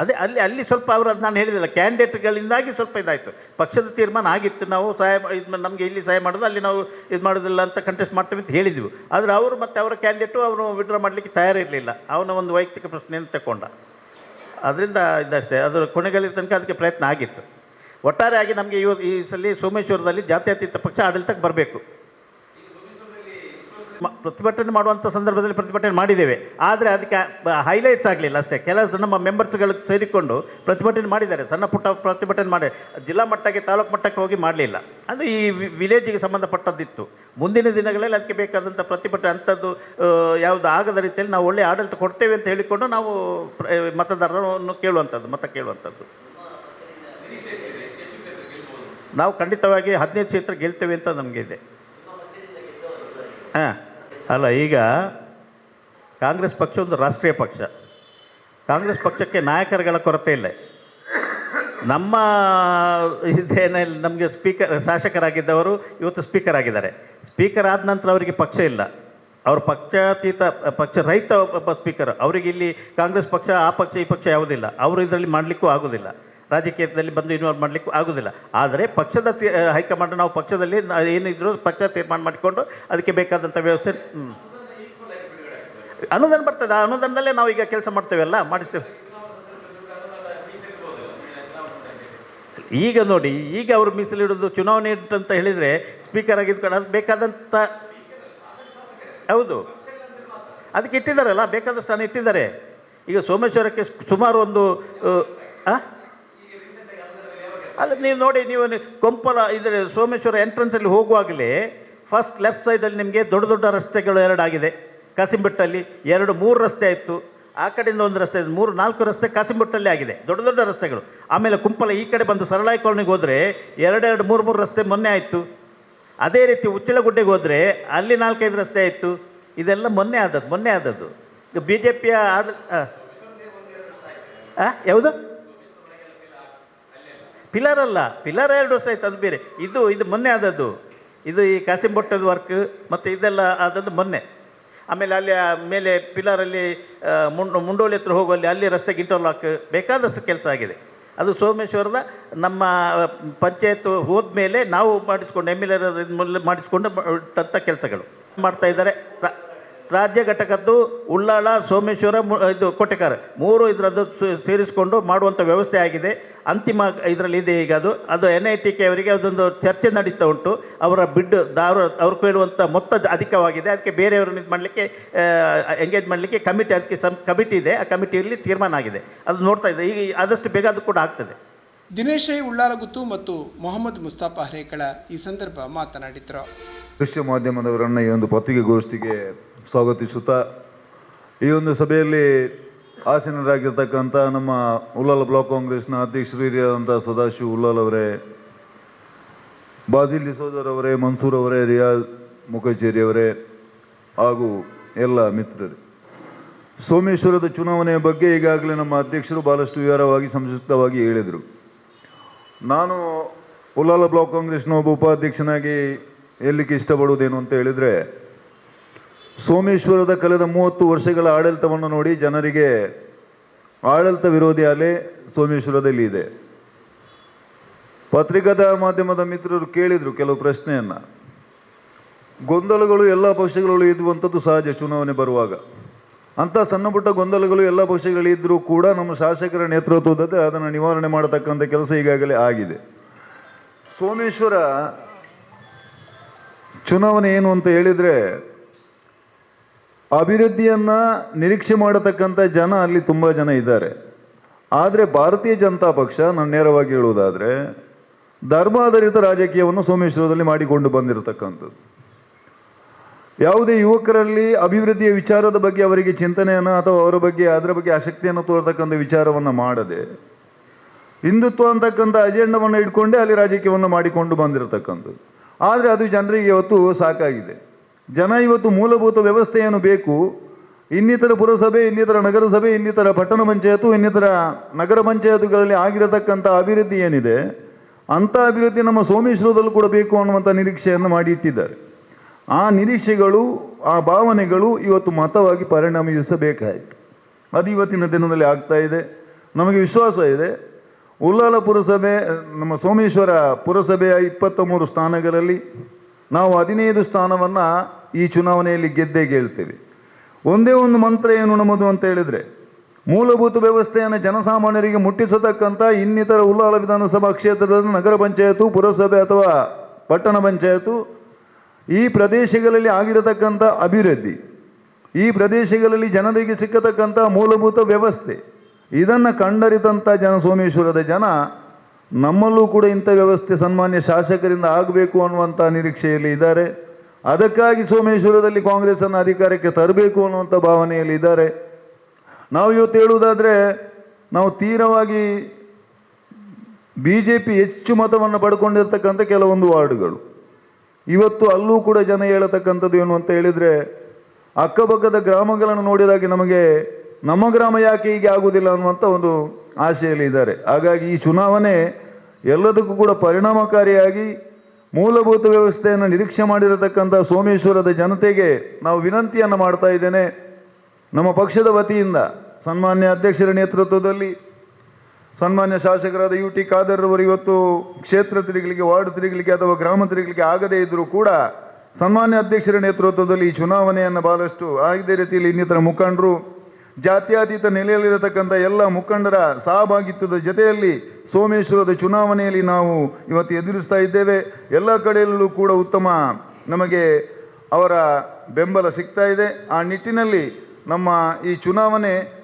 ಅದೇ, ಅಲ್ಲಿ ಅಲ್ಲಿ ಸ್ವಲ್ಪ ಅವರು ಅದು ನಾನು ಹೇಳಿದಿಲ್ಲ ಕ್ಯಾಂಡಿಡೇಟ್ಗಳಿಂದಾಗಿ ಸ್ವಲ್ಪ ಇದಾಯಿತು. ಪಕ್ಷದ ತೀರ್ಮಾನ ಆಗಿತ್ತು, ನಾವು ಸಹಾಯ ಇದು ನಮಗೆ ಇಲ್ಲಿ ಸಹಾಯ ಮಾಡೋದು, ಅಲ್ಲಿ ನಾವು ಇದು ಮಾಡೋದಿಲ್ಲ ಅಂತ ಕಂಟೆಸ್ಟ್ ಮಾಡ್ತೀವಿ ಅಂತ ಹೇಳಿದ್ವಿ. ಆದರೆ ಅವರು ಮತ್ತು ಅವರ ಕ್ಯಾಂಡಿಡೇಟು ಅವನು ವಿಡ್ರಾ ಮಾಡಲಿಕ್ಕೆ ತಯಾರಿರಲಿಲ್ಲ ಅವನ ಒಂದು ವೈಯಕ್ತಿಕ ಪ್ರಶ್ನೆಯನ್ನು ತಗೊಂಡ ಅದರಿಂದ ಇದಷ್ಟೇ ಅದರ ಕೊನೆಗಳಲ್ಲಿ ತನಕ ಅದಕ್ಕೆ ಪ್ರಯತ್ನ ಆಗಿತ್ತು. ಒಟ್ಟಾರೆಯಾಗಿ ನಮಗೆ ಈ ಸಲ ಸೋಮೇಶ್ವರದಲ್ಲಿ ಜಾತ್ಯತೀತ ಪಕ್ಷ ಆಡಳಿತಕ್ಕೆ ಬರಬೇಕು. ಪ್ರತಿಭಟನೆ ಮಾಡುವಂಥ ಸಂದರ್ಭದಲ್ಲಿ ಪ್ರತಿಭಟನೆ ಮಾಡಿದ್ದೇವೆ. ಆದರೆ ಅದಕ್ಕೆ ಹೈಲೈಟ್ಸ್ ಆಗಲಿಲ್ಲ ಅಷ್ಟೇ. ಕೆಲಸ ನಮ್ಮ ಮೆಂಬರ್ಸ್ಗಳು ಸೇರಿಕೊಂಡು ಪ್ರತಿಭಟನೆ ಮಾಡಿದ್ದಾರೆ. ಸಣ್ಣ ಪುಟ್ಟ ಪ್ರತಿಭಟನೆ ಮಾಡಿ, ಜಿಲ್ಲಾ ಮಟ್ಟಕ್ಕೆ, ತಾಲೂಕು ಮಟ್ಟಕ್ಕೆ ಹೋಗಿ ಮಾಡಲಿಲ್ಲ. ಅಂದರೆ ಈ ವಿಲೇಜಿಗೆ ಸಂಬಂಧಪಟ್ಟದ್ದಿತ್ತು. ಮುಂದಿನ ದಿನಗಳಲ್ಲಿ ಅದಕ್ಕೆ ಬೇಕಾದಂಥ ಪ್ರತಿಭಟನೆ, ಅಂಥದ್ದು ಯಾವುದು ಆಗದ ರೀತಿಯಲ್ಲಿ ನಾವು ಒಳ್ಳೆಯ ಆಡಳಿತ ಕೊಡ್ತೇವೆ ಅಂತ ಹೇಳಿಕೊಂಡು ನಾವು ಮತದಾರರನ್ನು ಕೇಳುವಂಥದ್ದು, ಮತ ಕೇಳುವಂಥದ್ದು. ನಾವು ಖಂಡಿತವಾಗಿ ಹದಿನೈದು ಕ್ಷೇತ್ರ ಗೆಲ್ತೇವೆ ಅಂತ ನಮಗೆ ಇದೆ. ಹಾಂ. ಅಲ್ಲ, ಈಗ ಕಾಂಗ್ರೆಸ್ ಪಕ್ಷ ಒಂದು ರಾಷ್ಟ್ರೀಯ ಪಕ್ಷ. ಕಾಂಗ್ರೆಸ್ ಪಕ್ಷಕ್ಕೆ ನಾಯಕರುಗಳ ಕೊರತೆ ಇಲ್ಲ. ನಮ್ಮ ಇದೇನೇ ನಮಗೆ ಸ್ಪೀಕರ್, ಶಾಸಕರಾಗಿದ್ದವರು ಇವತ್ತು ಸ್ಪೀಕರ್ ಆಗಿದ್ದಾರೆ. ಸ್ಪೀಕರ್ ಆದ ನಂತರ ಅವರಿಗೆ ಪಕ್ಷ ಇಲ್ಲ. ಅವರು ಪಕ್ಷಾತೀತ, ಪಕ್ಷ ರೈತ ಒಬ್ಬ ಸ್ಪೀಕರ್, ಅವರಿಗೆ ಇಲ್ಲಿ ಕಾಂಗ್ರೆಸ್ ಪಕ್ಷ, ಆ ಪಕ್ಷ, ಈ ಪಕ್ಷ ಯಾವುದಿಲ್ಲ. ಅವರು ಇದರಲ್ಲಿ ಮಾಡಲಿಕ್ಕೂ ಆಗೋದಿಲ್ಲ. ರಾಜಕೀಯದಲ್ಲಿ ಬಂದು ಇನ್ವಾಲ್ವ್ ಮಾಡಲಿಕ್ಕೂ ಆಗೋದಿಲ್ಲ. ಆದರೆ ಪಕ್ಷದ ಹೈಕಮಾಂಡ್ ನಾವು ಪಕ್ಷದಲ್ಲಿ ಏನಿದ್ರು ಪಕ್ಷ ತೀರ್ಮಾನ ಮಾಡಿಕೊಂಡು ಅದಕ್ಕೆ ಬೇಕಾದಂಥ ವ್ಯವಸ್ಥೆ ಅನುದಾನ ಬರ್ತದೆ. ಆ ಅನುದಾನದಲ್ಲೇ ನಾವು ಈಗ ಕೆಲಸ ಮಾಡ್ತೇವೆಲ್ಲ ಮಾಡಿಸ್ತೇವೆ. ಈಗ ನೋಡಿ, ಈಗ ಅವರು ಮೀಸಲಿಡೋದು ಚುನಾವಣೆ ಅಂತ ಹೇಳಿದರೆ ಸ್ಪೀಕರ್ ಆಗಿದ್ಕೊಂಡು ಅದು ಬೇಕಾದಂಥ ಹೌದು. ಅದಕ್ಕೆ ಇಟ್ಟಿದ್ದಾರಲ್ಲ, ಬೇಕಾದ ಸ್ಥಾನ ಇಟ್ಟಿದ್ದಾರೆ. ಈಗ ಸೋಮೇಶ್ವರಕ್ಕೆ ಸುಮಾರು ಒಂದು, ಆ? ಅಲ್ಲ ನೀವು ನೋಡಿ, ನೀವು ಕೊಂಪಲ ಇದರ ಸೋಮೇಶ್ವರ ಎಂಟ್ರೆನ್ಸಲ್ಲಿ ಹೋಗುವಾಗಲೇ ಫಸ್ಟ್ ಲೆಫ್ಟ್ ಸೈಡಲ್ಲಿ ನಿಮಗೆ ದೊಡ್ಡ ದೊಡ್ಡ ರಸ್ತೆಗಳು ಎರಡಾಗಿದೆ. ಕಸಿಂಬೆಟ್ಟಲ್ಲಿ ಎರಡು, ಮೂರು ರಸ್ತೆ ಆಯಿತು. ಆ ಕಡೆಯಿಂದ ಒಂದು ರಸ್ತೆ. ಮೂರು, ನಾಲ್ಕು ರಸ್ತೆ ಕಾಸಿಂಬೆಟ್ಟಲ್ಲಿ ಆಗಿದೆ. ದೊಡ್ಡ ದೊಡ್ಡ ರಸ್ತೆಗಳು. ಆಮೇಲೆ ಕುಂಪಲ ಈ ಕಡೆ ಬಂದು ಸರಳಾಯಿ ಕಾಲೋನಿಗೆ ಹೋದರೆ ಎರಡೆರಡು ಮೂರು ಮೂರು ರಸ್ತೆ ಮೊನ್ನೆ ಆಯಿತು. ಅದೇ ರೀತಿ ಉಚ್ಚಿಲಗುಡ್ಡೆಗೆ ಹೋದರೆ ಅಲ್ಲಿ ನಾಲ್ಕೈದು ರಸ್ತೆ ಆಯಿತು. ಇದೆಲ್ಲ ಮೊನ್ನೆ ಆದದ್ದು ಮೊನ್ನೆ ಆದದ್ದು. ಬಿ ಜೆ ಪಿಯ? ಯಾವುದು? ಪಿಲ್ಲರ್ ಅಲ್ಲ. ಪಿಲ್ಲರ್ ಎರಡು ವರ್ಷ ಆಯ್ತು, ಅದು ಬೇರೆ. ಇದು ಇದು ಮೊನ್ನೆ ಆದದ್ದು. ಇದು ಈ ಕಾಸಿಂಬೊಟ್ಟದ ವರ್ಕ್ ಮತ್ತು ಇದೆಲ್ಲ ಆದದ್ದು ಮೊನ್ನೆ. ಆಮೇಲೆ ಅಲ್ಲಿ ಮೇಲೆ ಪಿಲ್ಲರಲ್ಲಿ ಮುಂಡು ಮುಂಡೋಲಿ ಹತ್ರ ಹೋಗುವಲ್ಲಿ ಅಲ್ಲಿ ರಸ್ತೆ ಇಂಟರ್ಲಾಕ್ ಬೇಕಾದಷ್ಟು ಕೆಲಸ ಆಗಿದೆ. ಅದು ಸೋಮೇಶ್ವರದ, ನಮ್ಮ ಪಂಚಾಯತ್ ಹೋದ್ಮೇಲೆ ನಾವು ಮಾಡಿಸ್ಕೊಂಡು ಎಂ ಎಲ್ ಎ ಮಾಡಿಸ್ಕೊಂಡು ತಂಥ ಕೆಲಸಗಳು. ಮಾಡ್ತಾ ಇದ್ದಾರೆ. ರಾಜ್ಯ ಘಟಕದ್ದು ಉಳ್ಳಾಳ ಸೋಮೇಶ್ವರ ಮು- ಇದು ಕೊಟ್ಟೆಕಾರ ಮೂರು ಇದರದ್ದು ಸೇ- ಸೇರಿಸಿಕೊಂಡು ಮಾಡುವಂಥ ವ್ಯವಸ್ಥೆ ಆಗಿದೆ. ಅಂತಿಮ ಇದರಲ್ಲಿ ಇದೆ ಈಗ ಅದು. ಅದು ಎನ್ ಐ ಟಿ ಕೆ ಅವರಿಗೆ ಅದೊಂದು ಚರ್ಚೆ ನಡೀತಾ ಉಂಟು. ಅವರ ಬಿಡ್ ದಾರು ಅವ್ರು ಕೇಳುವಂಥ ಮೊತ್ತ ಅಧಿಕವಾಗಿದೆ. ಅದಕ್ಕೆ ಬೇರೆಯವ್ರನ್ನ ಇದು ಮಾಡಲಿಕ್ಕೆ ಎಂಗೇಜ್ ಮಾಡಲಿಕ್ಕೆ ಕಮಿಟಿ ಅದಕ್ಕೆ ಸಮ್ ಕಮಿಟಿ ಇದೆ. ಆ ಕಮಿಟಿಯಲ್ಲಿ ತೀರ್ಮಾನ ಆಗಿದೆ. ಅದು ನೋಡ್ತಾ ಇದೆ ಈಗ ಆದಷ್ಟು ಬೇಗ ಅದು ಕೂಡ ಆಗ್ತದೆ. ದಿನೇಶ್ ರೈ ಉಳ್ಳಾಲಗುತ್ತು ಮತ್ತು ಮೊಹಮ್ಮದ್ ಮುಸ್ತಾಫಾ ಹರೇಕಳ ಈ ಸಂದರ್ಭ ಮಾತನಾಡಿದರು. ದೃಶ್ಯ ಮಾಧ್ಯಮದವರನ್ನು ಈ ಒಂದು ಪತ್ರಿಕೆಗೋಷ್ಠಿಗೆ ಸ್ವಾಗತಿಸುತ್ತಾ ಈ ಒಂದು ಸಭೆಯಲ್ಲಿ ಆಸೀನರಾಗಿರ್ತಕ್ಕಂಥ ನಮ್ಮ ಉಲ್ಲಾಲ ಬ್ಲಾಕ್ ಕಾಂಗ್ರೆಸ್ನ ಅಧ್ಯಕ್ಷರು ಹಿರಿಯಾದಂಥ ಸದಾಶಿವ ಉಲ್ಲಾಲ್ ಅವರೇ ಬಾಜಿಲ್ ಡಿಸೋದರ್ ಅವರೇ, ಮನ್ಸೂರ್ ಅವರೇ, ರಿಯಾಜ್ ಮುಖಚೇರಿ ಅವರೇ ಹಾಗೂ ಎಲ್ಲ ಮಿತ್ರರೇ. ಸೋಮೇಶ್ವರದ ಚುನಾವಣೆಯ ಬಗ್ಗೆ ಈಗಾಗಲೇ ನಮ್ಮ ಅಧ್ಯಕ್ಷರು ಬಹಳಷ್ಟು ವಿವರವಾಗಿ ಸಂಕ್ಷಿಪ್ತವಾಗಿ ಹೇಳಿದರು. ನಾನು ಉಲ್ಲಾಲ ಬ್ಲಾಕ್ ಕಾಂಗ್ರೆಸ್ನ ಒಬ್ಬ ಉಪಾಧ್ಯಕ್ಷನಾಗಿ ಹೇಳಲಿಕ್ಕೆ ಇಷ್ಟಪಡುವುದೇನು ಅಂತ ಹೇಳಿದರೆ ಸೋಮೇಶ್ವರದ ಕಳೆದ ಮೂವತ್ತು ವರ್ಷಗಳ ಆಡಳಿತವನ್ನು ನೋಡಿ ಜನರಿಗೆ ಆಡಳಿತ ವಿರೋಧಿ ಅಲೆ ಸೋಮೇಶ್ವರದಲ್ಲಿ ಇದೆ. ಪತ್ರಿಕಾ ಮಾಧ್ಯಮದ ಮಿತ್ರರು ಕೇಳಿದರು ಕೆಲವು ಪ್ರಶ್ನೆಯನ್ನು. ಗೊಂದಲಗಳು ಎಲ್ಲ ಪಕ್ಷಗಳಲ್ಲೂ ಇದ್ದುವಂಥದ್ದು ಸಹಜ ಚುನಾವಣೆ ಬರುವಾಗ. ಅಂಥ ಸಣ್ಣ ಪುಟ್ಟ ಗೊಂದಲಗಳು ಎಲ್ಲ ಪಕ್ಷಗಳಿದ್ದರೂ ಕೂಡ ನಮ್ಮ ಶಾಸಕರ ನೇತೃತ್ವದಲ್ಲಿ ಅದನ್ನು ನಿವಾರಣೆ ಮಾಡತಕ್ಕಂಥ ಕೆಲಸ ಈಗಾಗಲೇ ಆಗಿದೆ. ಸೋಮೇಶ್ವರ ಚುನಾವಣೆ ಏನು ಅಂತ ಹೇಳಿದರೆ ಅಭಿವೃದ್ಧಿಯನ್ನ ನಿರೀಕ್ಷೆ ಮಾಡತಕ್ಕಂಥ ಜನ ಅಲ್ಲಿ ತುಂಬ ಜನ ಇದ್ದಾರೆ. ಆದರೆ ಭಾರತೀಯ ಜನತಾ ಪಕ್ಷ ನಾನು ನೇರವಾಗಿ ಹೇಳುವುದಾದರೆ, ಧರ್ಮಾಧಾರಿತ ರಾಜಕೀಯವನ್ನು ಸೋಮೇಶ್ವರದಲ್ಲಿ ಮಾಡಿಕೊಂಡು ಬಂದಿರತಕ್ಕಂಥದ್ದು. ಯಾವುದೇ ಯುವಕರಲ್ಲಿ ಅಭಿವೃದ್ಧಿಯ ವಿಚಾರದ ಬಗ್ಗೆ ಅವರಿಗೆ ಚಿಂತನೆಯನ್ನು ಅಥವಾ ಅವರ ಬಗ್ಗೆ, ಅದರ ಬಗ್ಗೆ ಆಸಕ್ತಿಯನ್ನು ತೋರ್ತಕ್ಕಂಥ ವಿಚಾರವನ್ನು ಮಾಡದೆ, ಹಿಂದುತ್ವ ಅಂತಕ್ಕಂಥ ಅಜೆಂಡವನ್ನು ಇಟ್ಕೊಂಡೇ ಅಲ್ಲಿ ರಾಜಕೀಯವನ್ನು ಮಾಡಿಕೊಂಡು ಬಂದಿರತಕ್ಕಂಥದ್ದು. ಆದರೆ ಅದು ಜನರಿಗೆ ಇವತ್ತು ಸಾಕಾಗಿದೆ. ಜನ ಇವತ್ತು ಮೂಲಭೂತ ವ್ಯವಸ್ಥೆಯನ್ನು ಬೇಕು. ಇನ್ನಿತರ ಪುರಸಭೆ, ಇನ್ನಿತರ ನಗರಸಭೆ, ಇನ್ನಿತರ ಪಟ್ಟಣ ಪಂಚಾಯತು ಇನ್ನಿತರ ನಗರ ಪಂಚಾಯತ್ಗಳಲ್ಲಿ ಆಗಿರತಕ್ಕಂಥ ಅಭಿವೃದ್ಧಿ ಏನಿದೆ, ಅಂಥ ಅಭಿವೃದ್ಧಿ ನಮ್ಮ ಸೋಮೇಶ್ವರದಲ್ಲೂ ಕೂಡ ಬೇಕು ಅನ್ನುವಂಥ ನಿರೀಕ್ಷೆಯನ್ನು ಮಾಡಿ ಇಟ್ಟಿದ್ದಾರೆ. ಆ ನಿರೀಕ್ಷೆಗಳು, ಆ ಭಾವನೆಗಳು ಇವತ್ತು ಮತವಾಗಿ ಪರಿಣಮಿಸಬೇಕಾಯಿತು. ಅದು ಇವತ್ತಿನ ದಿನದಲ್ಲಿ ಆಗ್ತಾ ಇದೆ. ನಮಗೆ ವಿಶ್ವಾಸ ಇದೆ. ಉಲ್ಲಾಲ ಪುರಸಭೆ, ನಮ್ಮ ಸೋಮೇಶ್ವರ ಪುರಸಭೆಯ ಇಪ್ಪತ್ತ ಮೂರು ಸ್ಥಾನಗಳಲ್ಲಿ ನಾವು ಹದಿನೈದು ಸ್ಥಾನವನ್ನು ಈ ಚುನಾವಣೆಯಲ್ಲಿ ಗೆದ್ದೇ ಗೆಲ್ತೇವೆ. ಒಂದೇ ಒಂದು ಮಂತ್ರ ಏನು ನಮ್ಮದು ಅಂತ ಹೇಳಿದರೆ, ಮೂಲಭೂತ ವ್ಯವಸ್ಥೆಯನ್ನು ಜನಸಾಮಾನ್ಯರಿಗೆ ಮುಟ್ಟಿಸತಕ್ಕಂಥ ಇನ್ನಿತರ ಉಲ್ಲಾಳ ವಿಧಾನಸಭಾ ಕ್ಷೇತ್ರದ ನಗರ ಪಂಚಾಯತು, ಪುರಸಭೆ ಅಥವಾ ಪಟ್ಟಣ ಪಂಚಾಯತು, ಈ ಪ್ರದೇಶಗಳಲ್ಲಿ ಆಗಿರತಕ್ಕಂಥ ಅಭಿವೃದ್ಧಿ, ಈ ಪ್ರದೇಶಗಳಲ್ಲಿ ಜನರಿಗೆ ಸಿಕ್ಕತಕ್ಕಂಥ ಮೂಲಭೂತ ವ್ಯವಸ್ಥೆ, ಇದನ್ನು ಕಂಡರಿತಂಥ ಜನ ಸೋಮೇಶ್ವರದ ಜನ ನಮ್ಮಲ್ಲೂ ಕೂಡ ಇಂಥ ವ್ಯವಸ್ಥೆ ಸನ್ಮಾನ್ಯ ಶಾಸಕರಿಂದ ಆಗಬೇಕು ಅನ್ನುವಂಥ ನಿರೀಕ್ಷೆಯಲ್ಲಿ ಇದ್ದಾರೆ. ಅದಕ್ಕಾಗಿ ಸೋಮೇಶ್ವರದಲ್ಲಿ ಕಾಂಗ್ರೆಸ್ಸನ್ನು ಅಧಿಕಾರಕ್ಕೆ ತರಬೇಕು ಅನ್ನುವಂಥ ಭಾವನೆಯಲ್ಲಿ ಇದ್ದಾರೆ. ನಾವು ಇವತ್ತು ಹೇಳುವುದಾದರೆ, ನಾವು ತೀರವಾಗಿ ಬಿ ಜೆ ಪಿ ಹೆಚ್ಚು ಮತವನ್ನು ಪಡ್ಕೊಂಡಿರ್ತಕ್ಕಂಥ ಕೆಲವೊಂದು ವಾರ್ಡುಗಳು. ಇವತ್ತು ಅಲ್ಲೂ ಕೂಡ ಜನ ಹೇಳತಕ್ಕಂಥದ್ದು ಏನು ಅಂತ ಹೇಳಿದರೆ, ಅಕ್ಕಪಕ್ಕದ ಗ್ರಾಮಗಳನ್ನು ನೋಡಿದಾಗ ನಮಗೆ ನಮ್ಮ ಗ್ರಾಮ ಯಾಕೆ ಹೀಗೆ ಆಗುವುದಿಲ್ಲ ಅನ್ನುವಂಥ ಒಂದು ಆಶೆಯಲ್ಲಿ ಇದ್ದಾರೆ. ಹಾಗಾಗಿ ಈ ಚುನಾವಣೆ ಎಲ್ಲದಕ್ಕೂ ಕೂಡ ಪರಿಣಾಮಕಾರಿಯಾಗಿ ಮೂಲಭೂತ ವ್ಯವಸ್ಥೆಯನ್ನು ನಿರೀಕ್ಷೆ ಮಾಡಿರತಕ್ಕಂಥ ಸೋಮೇಶ್ವರದ ಜನತೆಗೆ ನಾವು ವಿನಂತಿಯನ್ನು ಮಾಡ್ತಾ ಇದ್ದೇನೆ. ನಮ್ಮ ಪಕ್ಷದ ವತಿಯಿಂದ ಸನ್ಮಾನ್ಯ ಅಧ್ಯಕ್ಷರ ನೇತೃತ್ವದಲ್ಲಿ, ಸನ್ಮಾನ್ಯ ಶಾಸಕರಾದ ಯು ಟಿ ಖಾದರ್ ಅವರು ಇವತ್ತು ಕ್ಷೇತ್ರ ತಿರುಗಲಿಕ್ಕೆ, ವಾರ್ಡ್ ತಿರುಗಲಿಕ್ಕೆ ಅಥವಾ ಗ್ರಾಮ ತಿರುಗಲಿಕ್ಕೆ ಆಗದೇ ಇದ್ದರೂ ಕೂಡ ಸನ್ಮಾನ್ಯ ಅಧ್ಯಕ್ಷರ ನೇತೃತ್ವದಲ್ಲಿ ಈ ಚುನಾವಣೆಯನ್ನು ಬಹಳಷ್ಟು ಆಗದೇ ರೀತಿಯಲ್ಲಿ ಇನ್ನಿತರ ಮುಖಂಡರು ಜಾತ್ಯತೀತ ನೆಲೆಯಲ್ಲಿರತಕ್ಕಂಥ ಎಲ್ಲ ಮುಖಂಡರ ಸಹಭಾಗಿತ್ವದ ಜೊತೆಯಲ್ಲಿ ಸೋಮೇಶ್ವರದ ಚುನಾವಣೆಯಲ್ಲಿ ನಾವು ಇವತ್ತು ಎದುರಿಸ್ತಾ ಇದ್ದೇವೆ. ಎಲ್ಲ ಕಡೆಯಲ್ಲೂ ಕೂಡ ಉತ್ತಮ ನಮಗೆ ಅವರ ಬೆಂಬಲ ಸಿಗ್ತಾ ಇದೆ. ಆ ನಿಟ್ಟಿನಲ್ಲಿ ನಮ್ಮ ಈ ಚುನಾವಣೆ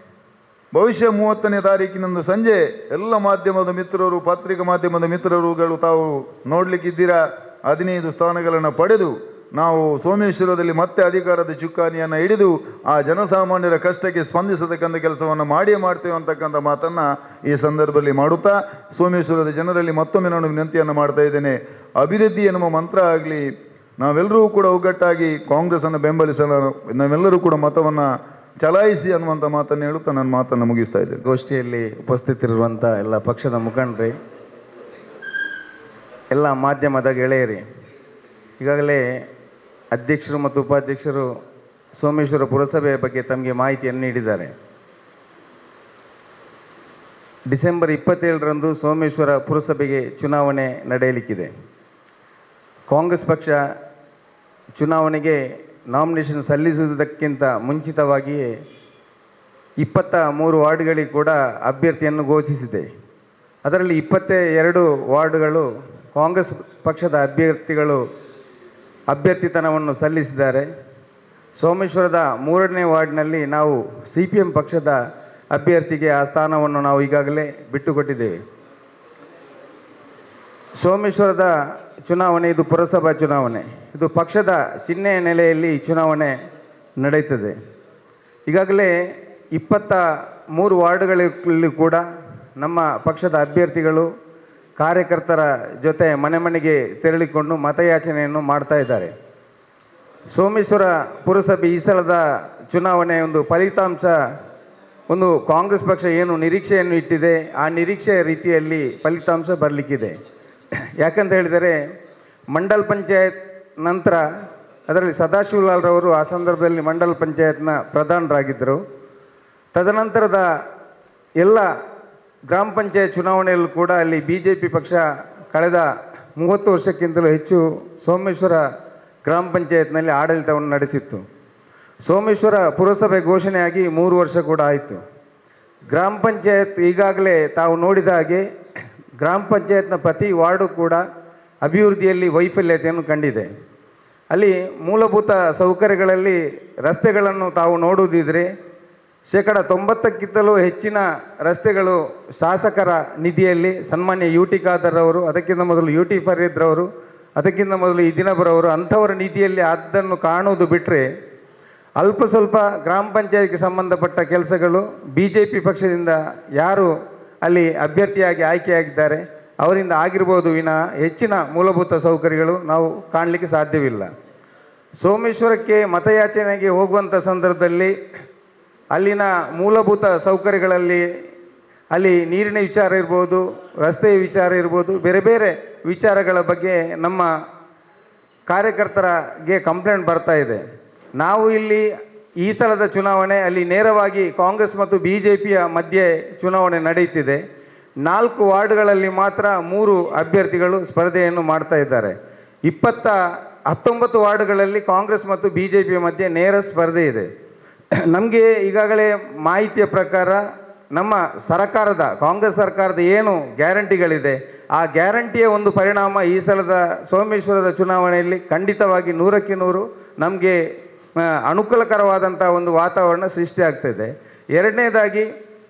ಭವಿಷ್ಯ ಮೂವತ್ತನೇ ತಾರೀಕಿನಂದು ಸಂಜೆ ಎಲ್ಲ ಮಾಧ್ಯಮದ ಮಿತ್ರರು, ಪತ್ರಿಕಾ ಮಾಧ್ಯಮದ ಮಿತ್ರರುಗಳು ತಾವು ನೋಡಲಿಕ್ಕಿದ್ದೀರಾ? ಹದಿನೈದು ಸ್ಥಾನಗಳನ್ನು ಪಡೆದು ನಾವು ಸೋಮೇಶ್ವರದಲ್ಲಿ ಮತ್ತೆ ಅಧಿಕಾರದ ಚುಕ್ಕಾಣಿಯನ್ನು ಹಿಡಿದು ಆ ಜನಸಾಮಾನ್ಯರ ಕಷ್ಟಕ್ಕೆ ಸ್ಪಂದಿಸತಕ್ಕಂಥ ಕೆಲಸವನ್ನು ಮಾಡಿಯೇ ಮಾಡ್ತೇವೆ ಅಂತಕ್ಕಂಥ ಮಾತನ್ನು ಈ ಸಂದರ್ಭದಲ್ಲಿ ಮಾಡುತ್ತಾ ಸೋಮೇಶ್ವರದ ಜನರಲ್ಲಿ ಮತ್ತೊಮ್ಮೆ ನಾನು ವಿನಂತಿಯನ್ನು ಮಾಡ್ತಾ ಇದ್ದೇನೆ. ಅಭಿವೃದ್ಧಿ ಎನ್ನುವ ಮಂತ್ರ ಆಗಲಿ, ನಾವೆಲ್ಲರೂ ಕೂಡ ಒಗ್ಗಟ್ಟಾಗಿ ಕಾಂಗ್ರೆಸ್ಸನ್ನು ಬೆಂಬಲಿಸಲು ನಾವೆಲ್ಲರೂ ಕೂಡ ಮತವನ್ನು ಚಲಾಯಿಸಿ ಅನ್ನುವಂಥ ಮಾತನ್ನು ಹೇಳುತ್ತಾ ನನ್ನ ಮಾತನ್ನು ಮುಗಿಸ್ತಾ ಇದ್ದೇನೆ. ಗೋಷ್ಠಿಯಲ್ಲಿ ಉಪಸ್ಥಿತರಿರುವಂಥ ಎಲ್ಲ ಪಕ್ಷದ ಮುಖಂಡರೇ, ಎಲ್ಲ ಮಾಧ್ಯಮದ ಗೆಳೆಯರಿ, ಈಗಾಗಲೇ ಅಧ್ಯಕ್ಷರು ಮತ್ತು ಉಪಾಧ್ಯಕ್ಷರು ಸೋಮೇಶ್ವರ ಪುರಸಭೆಯ ಬಗ್ಗೆ ತಮಗೆ ಮಾಹಿತಿಯನ್ನು ನೀಡಿದ್ದಾರೆ. ಡಿಸೆಂಬರ್ ಇಪ್ಪತ್ತೇಳರಂದು ಸೋಮೇಶ್ವರ ಪುರಸಭೆಗೆ ಚುನಾವಣೆ ನಡೆಯಲಿಕ್ಕಿದೆ. ಕಾಂಗ್ರೆಸ್ ಪಕ್ಷ ಚುನಾವಣೆಗೆ ನಾಮಿನೇಷನ್ ಸಲ್ಲಿಸುವುದಕ್ಕಿಂತ ಮುಂಚಿತವಾಗಿಯೇ ಇಪ್ಪತ್ತ ಮೂರು ವಾರ್ಡ್ಗಳಿಗೆ ಕೂಡ ಅಭ್ಯರ್ಥಿಯನ್ನು ಘೋಷಿಸಿದೆ. ಅದರಲ್ಲಿ ಇಪ್ಪತ್ತ ಎರಡು ವಾರ್ಡ್ಗಳು ಕಾಂಗ್ರೆಸ್ ಪಕ್ಷದ ಅಭ್ಯರ್ಥಿಗಳು ಅಭ್ಯರ್ಥಿತನವನ್ನು ಸಲ್ಲಿಸಿದ್ದಾರೆ. ಸೋಮೇಶ್ವರದ ಮೂರನೇ ವಾರ್ಡ್ನಲ್ಲಿ ನಾವು ಸಿ ಪಿ ಎಂ ಪಕ್ಷದ ಅಭ್ಯರ್ಥಿಗೆ ಆ ಸ್ಥಾನವನ್ನು ನಾವು ಈಗಾಗಲೇ ಬಿಟ್ಟುಕೊಟ್ಟಿದ್ದೇವೆ. ಸೋಮೇಶ್ವರದ ಚುನಾವಣೆ, ಇದು ಪುರಸಭಾ ಚುನಾವಣೆ. ಇದು ಪಕ್ಷದ ಚಿಹ್ನೆಯ ನೆಲೆಯಲ್ಲಿ ಚುನಾವಣೆ ನಡೆಯುತ್ತದೆ. ಈಗಾಗಲೇ ಇಪ್ಪತ್ತ ಮೂರು ವಾರ್ಡ್ಗಳಲ್ಲಿ ಕೂಡ ನಮ್ಮ ಪಕ್ಷದ ಅಭ್ಯರ್ಥಿಗಳು ಕಾರ್ಯಕರ್ತರ ಜೊತೆ ಮನೆ ಮನೆಗೆ ತೆರಳಿಕೊಂಡು ಮತಯಾಚನೆಯನ್ನು ಮಾಡ್ತಾ ಇದ್ದಾರೆ. ಸೋಮೇಶ್ವರ ಪುರಸಭೆ ಈ ಸಲದ ಚುನಾವಣೆ ಒಂದು ಫಲಿತಾಂಶ, ಒಂದು ಕಾಂಗ್ರೆಸ್ ಪಕ್ಷ ಏನು ನಿರೀಕ್ಷೆಯನ್ನು ಇಟ್ಟಿದೆ, ಆ ನಿರೀಕ್ಷೆಯ ರೀತಿಯಲ್ಲಿ ಫಲಿತಾಂಶ ಬರಲಿಕ್ಕಿದೆ. ಯಾಕಂತ ಹೇಳಿದರೆ, ಮಂಡಲ್ ಪಂಚಾಯತ್ ನಂತರ ಅದರಲ್ಲಿ ಸದಾಶಿವಲಾಲ್ರವರು ಆ ಸಂದರ್ಭದಲ್ಲಿ ಮಂಡಲ್ ಪಂಚಾಯತ್ನ ಪ್ರಧಾನರಾಗಿದ್ದರು. ತದನಂತರದ ಎಲ್ಲ ಗ್ರಾಮ ಪಂಚಾಯತ್ ಚುನಾವಣೆಯಲ್ಲೂ ಕೂಡ ಅಲ್ಲಿ ಬಿ ಜೆ ಪಿ ಪಕ್ಷ ಕಳೆದ ಮೂವತ್ತು ವರ್ಷಕ್ಕಿಂತಲೂ ಹೆಚ್ಚು ಸೋಮೇಶ್ವರ ಗ್ರಾಮ ಪಂಚಾಯತ್ನಲ್ಲಿ ಆಡಳಿತವನ್ನು ನಡೆಸಿತ್ತು. ಸೋಮೇಶ್ವರ ಪುರಸಭೆ ಘೋಷಣೆಯಾಗಿ ಮೂರು ವರ್ಷ ಕೂಡ ಆಯಿತು. ಗ್ರಾಮ ಪಂಚಾಯತ್ ಈಗಾಗಲೇ ತಾವು ನೋಡಿದ ಹಾಗೆ ಗ್ರಾಮ ಪಂಚಾಯತ್ನ ಪ್ರತಿ ವಾರ್ಡು ಕೂಡ ಅಭಿವೃದ್ಧಿಯಲ್ಲಿ ವೈಫಲ್ಯತೆಯನ್ನು ಕಂಡಿದೆ. ಅಲ್ಲಿ ಮೂಲಭೂತ ಸೌಕರ್ಯಗಳಲ್ಲಿ ರಸ್ತೆಗಳನ್ನು ತಾವು ನೋಡುವುದಿದ್ರೆ ಶೇಕಡ ತೊಂಬತ್ತಕ್ಕಿಂತಲೂ ಹೆಚ್ಚಿನ ರಸ್ತೆಗಳು ಶಾಸಕರ ನಿಧಿಯಲ್ಲಿ ಸನ್ಮಾನ್ಯ ಯು ಟಿ ಖಾದರ್ ಅದಕ್ಕಿಂತ ಮೊದಲು ಯು ಟಿ ಫರೀದ್ರವರು ಅದಕ್ಕಿಂತ ಮೊದಲು ಈ ದಿನ ಬರೋರು ಅಂಥವರ ನಿಧಿಯಲ್ಲಿ ಅದನ್ನು ಕಾಣುವುದು ಬಿಟ್ಟರೆ ಅಲ್ಪ ಸ್ವಲ್ಪ ಗ್ರಾಮ ಪಂಚಾಯತ್ಗೆ ಸಂಬಂಧಪಟ್ಟ ಕೆಲಸಗಳು ಬಿ ಜೆ ಪಿ ಪಕ್ಷದಿಂದ ಯಾರು ಅಲ್ಲಿ ಅಭ್ಯರ್ಥಿಯಾಗಿ ಆಯ್ಕೆಯಾಗಿದ್ದಾರೆ, ಅವರಿಂದ ಆಗಿರ್ಬೋದು ವಿನ ಹೆಚ್ಚಿನ ಮೂಲಭೂತ ಸೌಕರ್ಯಗಳು ನಾವು ಕಾಣಲಿಕ್ಕೆ ಸಾಧ್ಯವಿಲ್ಲ. ಸೋಮೇಶ್ವರಕ್ಕೆ ಮತಯಾಚನೆಗೆ ಹೋಗುವಂಥ ಸಂದರ್ಭದಲ್ಲಿ ಅಲ್ಲಿನ ಮೂಲಭೂತ ಸೌಕರ್ಯಗಳಲ್ಲಿ ಅಲ್ಲಿ ನೀರಿನ ವಿಚಾರ ಇರ್ಬೋದು, ರಸ್ತೆಯ ವಿಚಾರ ಇರ್ಬೋದು, ಬೇರೆ ಬೇರೆ ವಿಚಾರಗಳ ಬಗ್ಗೆ ನಮ್ಮ ಕಾರ್ಯಕರ್ತರಿಗೆ ಕಂಪ್ಲೇಂಟ್ ಬರ್ತಾ ಇದೆ. ನಾವು ಇಲ್ಲಿ ಈ ಸಲದ ಚುನಾವಣೆ ಅಲ್ಲಿ ನೇರವಾಗಿ ಕಾಂಗ್ರೆಸ್ ಮತ್ತು ಬಿ ಜೆ ಪಿಯ ಮಧ್ಯೆ ಚುನಾವಣೆ ನಡೆಯುತ್ತಿದೆ. ನಾಲ್ಕು ವಾರ್ಡ್ಗಳಲ್ಲಿ ಮಾತ್ರ ಮೂರು ಅಭ್ಯರ್ಥಿಗಳು ಸ್ಪರ್ಧೆಯನ್ನು ಮಾಡ್ತಾ ಇದ್ದಾರೆ. ಇಪ್ಪತ್ತ ಹತ್ತೊಂಬತ್ತು ವಾರ್ಡ್ಗಳಲ್ಲಿ ಕಾಂಗ್ರೆಸ್ ಮತ್ತು ಬಿ ಜೆ ಪಿಯ ಮಧ್ಯೆ ನೇರ ಸ್ಪರ್ಧೆ ಇದೆ. ನಮಗೆ ಈಗಾಗಲೇ ಮಾಹಿತಿಯ ಪ್ರಕಾರ ನಮ್ಮ ಸರ್ಕಾರದ, ಕಾಂಗ್ರೆಸ್ ಸರ್ಕಾರದ ಏನು ಗ್ಯಾರಂಟಿಗಳಿದೆ, ಆ ಗ್ಯಾರಂಟಿಯ ಒಂದು ಪರಿಣಾಮ ಈ ಸಲದ ಸೋಮೇಶ್ವರದ ಚುನಾವಣೆಯಲ್ಲಿ ಖಂಡಿತವಾಗಿ ನೂರಕ್ಕೆ ನೂರು ನಮಗೆ ಅನುಕೂಲಕರವಾದಂಥ ಒಂದು ವಾತಾವರಣ ಸೃಷ್ಟಿಯಾಗ್ತಿದೆ ಎರಡನೇದಾಗಿ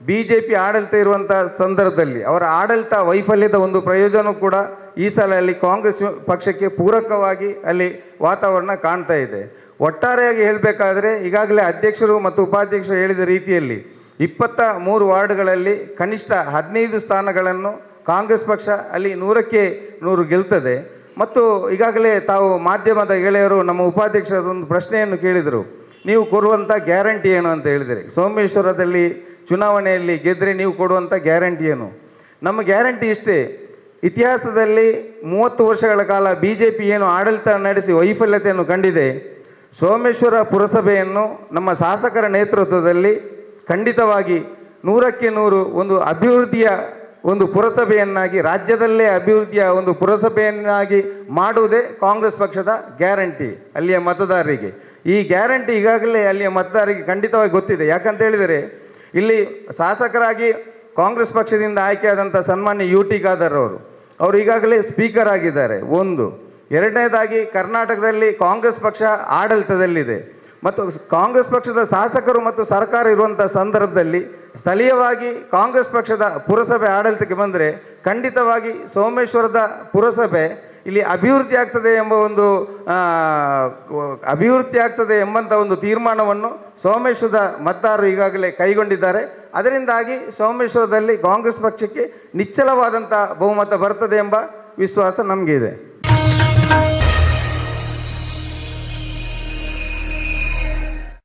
ಬಿ ಜೆ ಪಿ ಆಡಳಿತ ಇರುವಂಥ ಸಂದರ್ಭದಲ್ಲಿ ಅವರ ಆಡಳಿತ ವೈಫಲ್ಯದ ಒಂದು ಪ್ರಯೋಜನ ಕೂಡ ಈ ಸಲ ಅಲ್ಲಿ ಕಾಂಗ್ರೆಸ್ ಪಕ್ಷಕ್ಕೆ ಪೂರಕವಾಗಿ ಅಲ್ಲಿ ವಾತಾವರಣ ಕಾಣ್ತಾ ಇದೆ. ಒಟ್ಟಾರೆಯಾಗಿ ಹೇಳಬೇಕಾದ್ರೆ ಈಗಾಗಲೇ ಅಧ್ಯಕ್ಷರು ಮತ್ತು ಉಪಾಧ್ಯಕ್ಷರು ಹೇಳಿದ ರೀತಿಯಲ್ಲಿ ಇಪ್ಪತ್ತ ಮೂರು ವಾರ್ಡ್ಗಳಲ್ಲಿ ಕನಿಷ್ಠ ಹದಿನೈದು ಸ್ಥಾನಗಳನ್ನು ಕಾಂಗ್ರೆಸ್ ಪಕ್ಷ ಅಲ್ಲಿ ನೂರಕ್ಕೆ ನೂರು ಗೆಲ್ತದೆ. ಮತ್ತು ಈಗಾಗಲೇ ತಾವು ಮಾಧ್ಯಮದ ಗೆಳೆಯರು, ನಮ್ಮ ಉಪಾಧ್ಯಕ್ಷರೊಂದು ಪ್ರಶ್ನೆಯನ್ನು ಕೇಳಿದರು. ನೀವು ಕೊಡುವಂಥ ಗ್ಯಾರಂಟಿ ಏನು ಅಂತ ಹೇಳಿದರೆ, ಸೋಮೇಶ್ವರದಲ್ಲಿ ಚುನಾವಣೆಯಲ್ಲಿ ಗೆದ್ದರೆ ನೀವು ಕೊಡುವಂಥ ಗ್ಯಾರಂಟಿ ಏನು? ನಮ್ಮ ಗ್ಯಾರಂಟಿ ಇಷ್ಟೇ. ಇತಿಹಾಸದಲ್ಲಿ ಮೂವತ್ತು ವರ್ಷಗಳ ಕಾಲ ಬಿ ಜೆ ಪಿ ಏನು ಆಡಳಿತ ನಡೆಸಿ ವೈಫಲ್ಯತೆಯನ್ನು ಕಂಡಿದೆ. ಸೋಮೇಶ್ವರ ಪುರಸಭೆಯನ್ನು ನಮ್ಮ ಶಾಸಕರ ನೇತೃತ್ವದಲ್ಲಿ ಖಂಡಿತವಾಗಿ ನೂರಕ್ಕೆ ನೂರು ಒಂದು ಅಭಿವೃದ್ಧಿಯ ಒಂದು ಪುರಸಭೆಯನ್ನಾಗಿ, ರಾಜ್ಯದಲ್ಲೇ ಅಭಿವೃದ್ಧಿಯ ಒಂದು ಪುರಸಭೆಯನ್ನಾಗಿ ಮಾಡುವುದೇ ಕಾಂಗ್ರೆಸ್ ಪಕ್ಷದ ಗ್ಯಾರಂಟಿ ಅಲ್ಲಿಯ ಮತದಾರರಿಗೆ. ಈ ಗ್ಯಾರಂಟಿ ಈಗಾಗಲೇ ಅಲ್ಲಿಯ ಮತದಾರರಿಗೆ ಖಂಡಿತವಾಗಿ ಗೊತ್ತಿದೆ. ಯಾಕಂತ ಹೇಳಿದರೆ, ಇಲ್ಲಿ ಶಾಸಕರಾಗಿ ಕಾಂಗ್ರೆಸ್ ಪಕ್ಷದಿಂದ ಆಯ್ಕೆಯಾದಂಥ ಸನ್ಮಾನ್ಯ ಯು ಟಿ ಖಾದರ್ ಅವರು ಅವರು ಈಗಾಗಲೇ ಸ್ಪೀಕರ್ ಆಗಿದ್ದಾರೆ. ಒಂದು ಎರಡನೇದಾಗಿ ಕರ್ನಾಟಕದಲ್ಲಿ ಕಾಂಗ್ರೆಸ್ ಪಕ್ಷ ಆಡಳಿತದಲ್ಲಿದೆ. ಮತ್ತು ಕಾಂಗ್ರೆಸ್ ಪಕ್ಷದ ಶಾಸಕರು ಮತ್ತು ಸರ್ಕಾರ ಇರುವಂಥ ಸಂದರ್ಭದಲ್ಲಿ ಸ್ಥಳೀಯವಾಗಿ ಕಾಂಗ್ರೆಸ್ ಪಕ್ಷದ ಪುರಸಭೆ ಆಡಳಿತಕ್ಕೆ ಬಂದರೆ ಖಂಡಿತವಾಗಿ ಸೋಮೇಶ್ವರದ ಪುರಸಭೆ ಇಲ್ಲಿ ಅಭಿವೃದ್ಧಿ ಆಗ್ತದೆ ಎಂಬ ಒಂದು ಅಭಿವೃದ್ಧಿ ಆಗ್ತದೆ ಎಂಬಂಥ ಒಂದು ತೀರ್ಮಾನವನ್ನು ಸೋಮೇಶ್ವರದ ಮತದಾರರು ಈಗಾಗಲೇ ಕೈಗೊಂಡಿದ್ದಾರೆ. ಅದರಿಂದಾಗಿ ಸೋಮೇಶ್ವರದಲ್ಲಿ ಕಾಂಗ್ರೆಸ್ ಪಕ್ಷಕ್ಕೆ ನಿಚ್ಚಲವಾದಂಥ ಬಹುಮತ ಬರ್ತದೆ ಎಂಬ ವಿಶ್ವಾಸ ನಮಗಿದೆ